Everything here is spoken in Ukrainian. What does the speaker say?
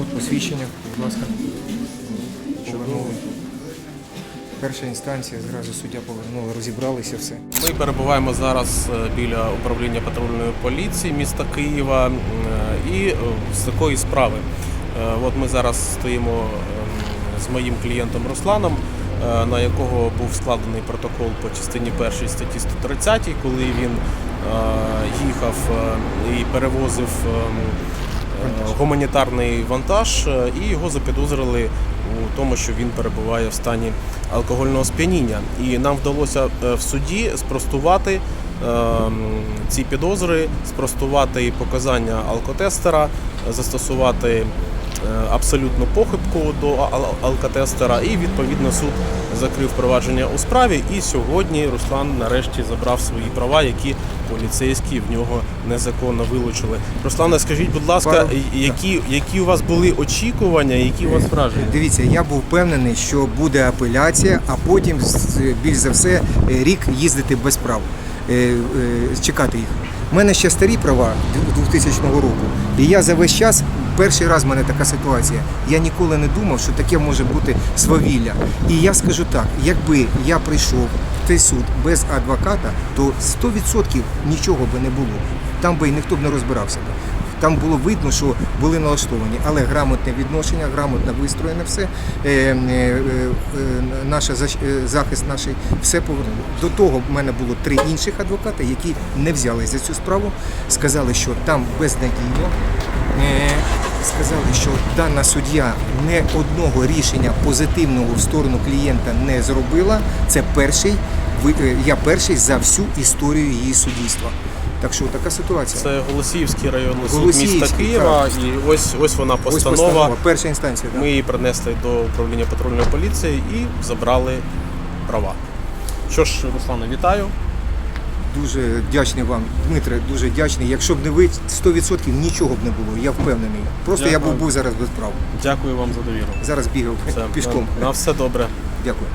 От посвідчення, будь ласка. Повернули. Перша інстанція, зразу суддя повернула, розібралися все. Ми перебуваємо зараз е, біля управління патрульної поліції міста Києва е, і е, з такої справи. От ми зараз стоїмо ем, з моїм клієнтом Русланом, на якого був складений протокол по частині першої статті 130, коли він їхав і перевозив ем, гуманітарний вантаж, е, і його запідозрили у тому, що він перебуває в стані алкогольного сп'яніння. І нам вдалося е, в суді спростувати е, ці підозри, спростувати показання алкотестера, е, застосувати е, абсолютну похибку до ал- алкотестера, і відповідно суд закрив провадження у справі. І сьогодні Руслан нарешті забрав свої права, які поліцейські в нього незаконно вилучили. Руслане, скажіть, будь ласка, які, які у вас були очікування, які у вас враження? Дивіться, я був впевнений, що буде апеляція, а потім більш за все е, рік їздити без прав, е, е, чекати їх. У мене ще старі права 2000 року, і я за весь час. Перший раз в мене така ситуація. Я ніколи не думав, що таке може бути свавілля. І я скажу так: якби я прийшов в цей суд без адвоката, то 100% нічого би не було. Там би і ніхто б не розбирався. Там було видно, що були налаштовані, але грамотне відношення, грамотно вистроєне все. Е, е, е, наша е, захист наш все повернуло. До того в мене було три інших адвоката, які не взялись за цю справу. Сказали, що там безнадійно. Е, Сказали, що дана суддя не одного рішення позитивного в сторону клієнта не зробила. Це перший е, я перший за всю історію її суддівства. Так що така ситуація. Це Голосіївський районний суд міста Києва, і ось ось вона Ось постанова. постанова, перша інстанція. Ми її принесли до управління патрульної поліції і забрали права. Що ж, Руслане, вітаю. Дуже вдячний вам, Дмитре, дуже вдячний. Якщо б не ви, 100% нічого б не було, я впевнений. Просто я Дякую. був, був зараз без прав. Дякую вам за довіру. Зараз бігав Все, пішком. На, на все добре. Дякую.